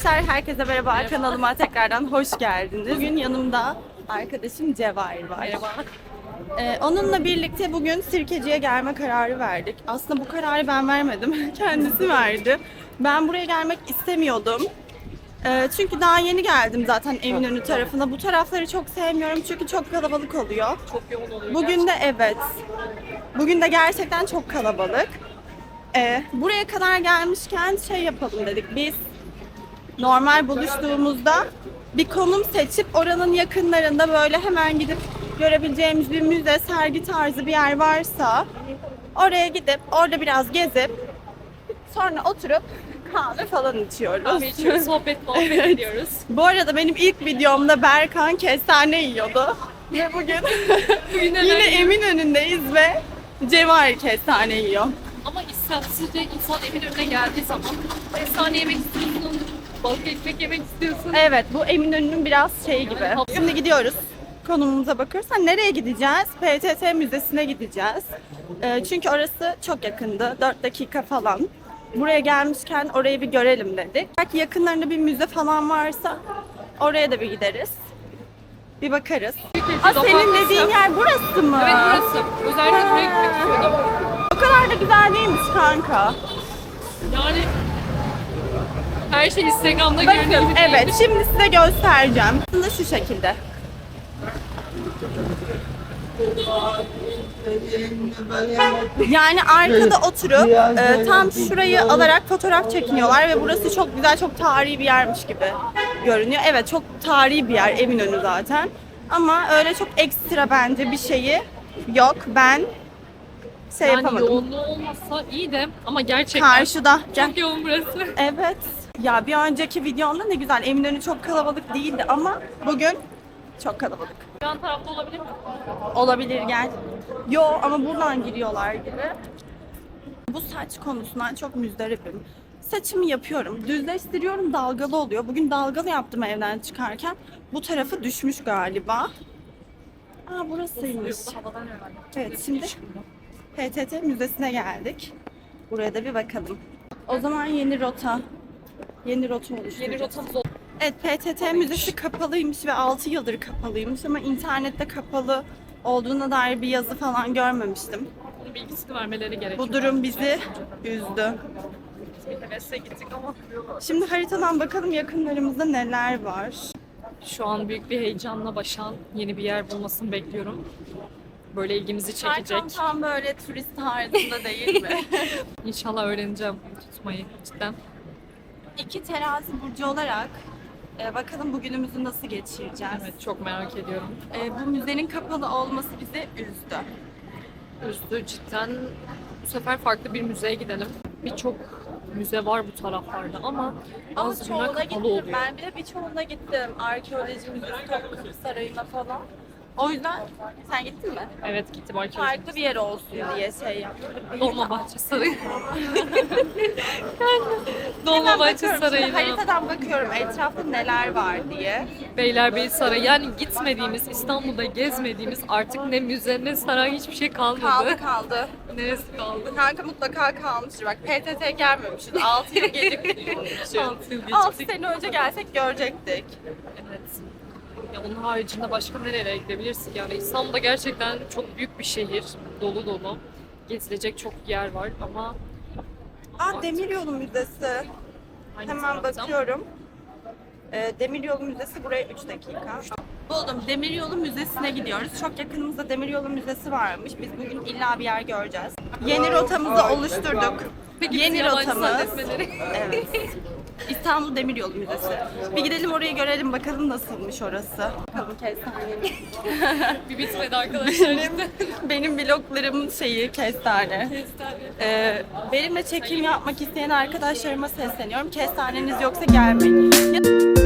Arkadaşlar herkese merhaba. Kanalıma tekrardan hoş geldiniz. Bugün yanımda arkadaşım Cevahir var. Merhaba. Ee, onunla birlikte bugün Sirkeci'ye gelme kararı verdik. Aslında bu kararı ben vermedim. Kendisi verdi. Ben buraya gelmek istemiyordum. Ee, çünkü daha yeni geldim zaten Eminönü tarafına. Bu tarafları çok sevmiyorum çünkü çok kalabalık oluyor. Çok yoğun oluyor. Bugün de evet. Bugün de gerçekten çok kalabalık. Ee, buraya kadar gelmişken şey yapalım dedik. Biz normal buluştuğumuzda bir konum seçip oranın yakınlarında böyle hemen gidip görebileceğimiz bir müze, sergi tarzı bir yer varsa oraya gidip orada biraz gezip sonra oturup kahve falan içiyoruz. İçiyoruz, sohbet muhabbet Evet. ediyoruz. Bu arada benim ilk videomda Berkan kestane yiyordu. Ve bugün yine yiyoruz? Eminönü'ndeyiz ve Cevahir kestane yiyor. Ama istemsizce insan evin önüne geldiği zaman kestane yemek istiyorsun, balık ekmek yemek istiyorsun. Evet bu Eminönü'nün biraz şeyi gibi. Şimdi gidiyoruz. Konumumuza bakırsan nereye gideceğiz? PTT Müzesi'ne gideceğiz. Ee, çünkü orası çok yakındı. 4 dakika falan. Buraya gelmişken orayı bir görelim dedik. Belki yakınlarında bir müze falan varsa oraya da bir gideriz. Bir bakarız. Aa, senin dediğin yer burası mı? Evet burası. Özellikle buraya gitmek istiyordum. O kadar da güzel değilmiş kanka. Yani her şey Instagram'da Bakın görünüyor. gibi evet şimdi size göstereceğim. Aslında şu şekilde. Yani arkada oturup e, tam şurayı alarak fotoğraf çekiniyorlar ve burası çok güzel, çok tarihi bir yermiş gibi görünüyor. Evet çok tarihi bir yer Eminönü zaten. Ama öyle çok ekstra bence bir şeyi yok. Ben şey Yani yapamadım. yoğunluğu olmasa iyi de ama gerçekten Karşıda. Çok yoğun burası. Evet. Ya bir önceki videomda ne güzel Eminönü çok kalabalık değildi ama bugün çok kalabalık. Yan tarafta olabilir mi? Olabilir gel. Yo ama buradan giriyorlar gibi. Bu saç konusundan çok müzdaribim. Saçımı yapıyorum, düzleştiriyorum dalgalı oluyor. Bugün dalgalı yaptım evden çıkarken. Bu tarafı düşmüş galiba. Aa burasıymış. Evet şimdi PTT Müzesi'ne geldik. Buraya da bir bakalım. O zaman yeni rota. Yeni rota oluşturacağız. Yeni rotamız oldu. Evet PTT Müzesi kapalıymış ve 6 yıldır kapalıymış ama internette kapalı olduğuna dair bir yazı falan görmemiştim. Bunun bilgisini vermeleri gerekiyor. Bu durum bizi üzdü. Bir hevesle gittik ama Şimdi haritadan bakalım yakınlarımızda neler var. Şu an büyük bir heyecanla Başak'ın yeni bir yer bulmasını bekliyorum. Böyle ilgimizi çekecek. Erkan tam böyle turist tarzında değil mi? İnşallah öğreneceğim tutmayı cidden. İki terazi burcu olarak e, bakalım bugünümüzü nasıl geçireceğiz. Evet çok merak ediyorum. E, bu müzenin kapalı olması bizi üzdü. Üzdü cidden. Bu sefer farklı bir müzeye gidelim. Birçok müze var bu taraflarda ama Ama bazılarına çoğuna kapalı gittim. oluyor. Ben bile birçoğuna gittim. Arkeoloji Müzesi, Topkapı Sarayı'na falan. O yüzden sen gittin mi? Evet gittim arkadaşlar. Farklı bir yer olsun diye şey yaptım. Dolmabahçe Sarayı. Hemen Dolmabahçe bakıyorum şimdi, Sarayı'na. haritadan bakıyorum etrafta neler var diye. Beylerbeyi Sarayı. Yani gitmediğimiz, İstanbul'da gezmediğimiz artık ne müze ne saray hiçbir şey kalmadı. Kaldı kaldı. Neresi kaldı? Kanka mutlaka kalmıştır. Bak PTT gelmemişiz. 6 yıl gecikmişiz. Altı yıl 6 geçtik. sene önce gelsek görecektik. Evet. Ya onun haricinde başka nerelere gidebilirsin? Yani İstanbul'da gerçekten çok büyük bir şehir. Dolu dolu. Gezilecek çok yer var ama Aa Demiryolu Müzesi. hangi Hemen taraftan? bakıyorum. Ee, Demiryolu Müzesi buraya 3 dakika. Buldum. Demiryolu Müzesi'ne gidiyoruz. Çok yakınımızda Demiryolu Müzesi varmış. Biz bugün illa bir yer göreceğiz. Yeni rotamızı oluşturduk. Peki Yeni yabancı rotamız. zannetmeleri. Evet. İstanbul Demiryolu Müzesi. Bir gidelim orayı görelim bakalım nasılmış orası. Bakalım kestane. bir bitmedi arkadaşlar işte. Benim vloglarımın şeyi kestane. Ee, benimle çekim yapmak isteyen arkadaşlarıma sesleniyorum. Kestaneniz yoksa gelmeyin. Ya-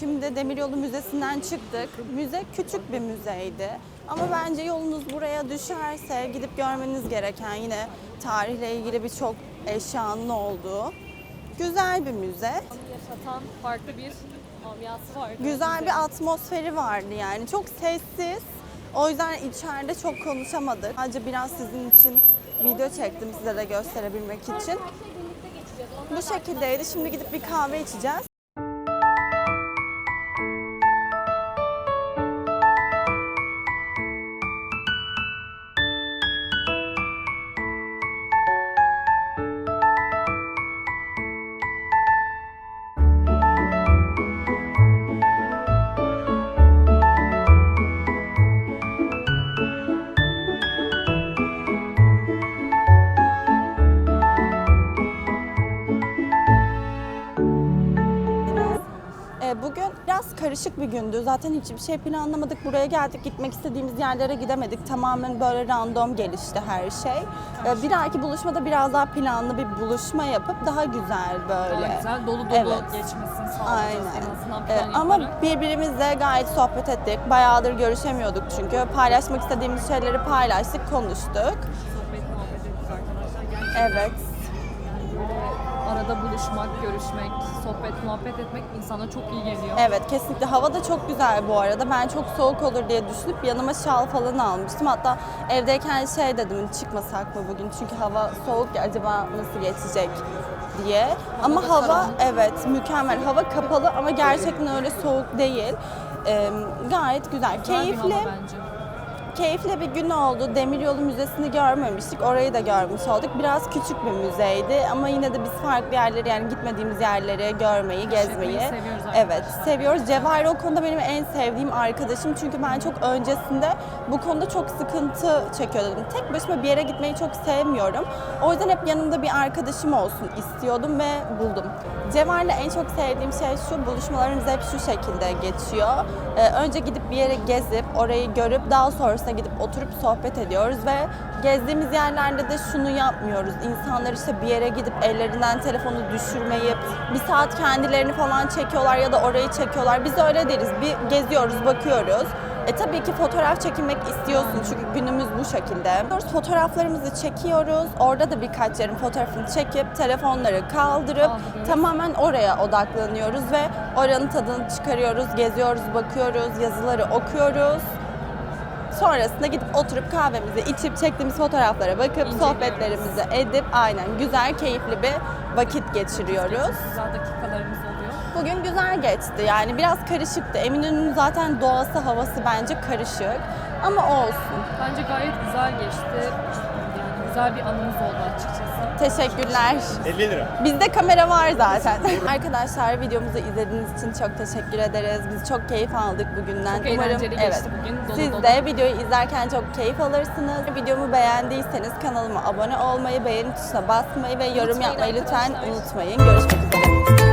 Şimdi Demiryolu Müzesi'nden çıktık. Müze küçük bir müzeydi. Ama bence yolunuz buraya düşerse gidip görmeniz gereken yine tarihle ilgili birçok eşyanın olduğu güzel bir müze. Yaşatan farklı bir amyası var. Güzel bir atmosferi vardı yani. Çok sessiz. O yüzden içeride çok konuşamadık. Sadece biraz sizin için video çektim size de gösterebilmek için. Bu şekildeydi. Şimdi gidip bir kahve içeceğiz. Karışık bir gündü. Zaten hiçbir şey planlamadık. Buraya geldik. Gitmek istediğimiz yerlere gidemedik. Tamamen böyle random gelişti her şey. Ee, Bir dahaki buluşmada biraz daha planlı bir buluşma yapıp daha güzel böyle. Daha güzel dolu dolu Evet. geçmesini sağlayacağız en Aynen. Ee, ama yaparak. birbirimizle gayet sohbet ettik. Bayağıdır görüşemiyorduk çünkü. Paylaşmak istediğimiz şeyleri paylaştık, konuştuk. sohbet muhabbet ettik arkadaşlar. Gerçekten Evet. Arada buluşmak, görüşmek, sohbet muhabbet etmek insana çok iyi geliyor. Evet kesinlikle. Hava da çok güzel bu arada. Ben çok soğuk olur diye düşünüp yanıma şal falan almıştım. Hatta evdeyken şey dedim çıkmasak mı bugün çünkü hava soğuk ya acaba nasıl geçecek diye. ama da hava karanlık. evet mükemmel. Hava kapalı ama gerçekten öyle soğuk değil. Ee, gayet güzel. Güzel bir Keyifli. hava bence. Keyifli bir gün oldu. Demiryolu Müzesi'ni görmemiştik. Orayı da görmüş olduk. Biraz küçük bir müzeydi ama yine de biz farklı yerleri yani gitmediğimiz yerleri görmeyi, gezmeyi seviyoruz Evet, seviyoruz. Cevahir o konuda benim en sevdiğim arkadaşım. Çünkü ben çok öncesinde bu konuda çok sıkıntı çekiyordum. Tek başıma bir yere gitmeyi çok sevmiyorum. O yüzden hep yanımda bir arkadaşım olsun istiyordum ve buldum. Cevahir'le en çok sevdiğim şey şu, buluşmalarımız hep şu şekilde geçiyor. Ee, önce gidip bir yere gezip, orayı görüp daha sonrasında gidip oturup sohbet ediyoruz ve gezdiğimiz yerlerde de şunu yapmıyoruz. İnsanlar işte bir yere gidip ellerinden telefonu düşürmeyip bir saat kendilerini falan çekiyorlar ya da orayı çekiyorlar. Biz öyle deriz. Bir geziyoruz, bakıyoruz. E tabii ki fotoğraf çekinmek istiyorsun çünkü günümüz bu şekilde. Fotoğraflarımızı çekiyoruz. Orada da birkaç yerin fotoğrafını çekip telefonları kaldırıp Kaldırıyoruz. tamamen oraya odaklanıyoruz ve oranın tadını çıkarıyoruz, geziyoruz, bakıyoruz, yazıları okuyoruz. Sonrasında gidip oturup kahvemizi içip çektiğimiz fotoğraflara bakıp İnceliyoruz. sohbetlerimizi edip aynen güzel, keyifli bir vakit geçiriyoruz. Güzel dakikalarımız oluyor. Bugün güzel geçti. Yani biraz karışıktı. Eminönü'nün zaten doğası, havası bence karışık. Ama olsun. Bence gayet güzel geçti. Yani güzel bir anımız oldu açıkçası. Teşekkürler. 50 lira. Bizde kamera var zaten. Arkadaşlar videomuzu izlediğiniz için çok teşekkür ederiz. Biz çok keyif aldık bugünden. Çok eğlenceli geçti bugün. Dolu Siz dolu. de videoyu izlerken çok keyif alırsınız. Videomu beğendiyseniz kanalıma abone olmayı, beğeni tuşuna basmayı ve yorum Unutmayın yapmayı lütfen arkadaşlar. unutmayın. Görüşmek üzere.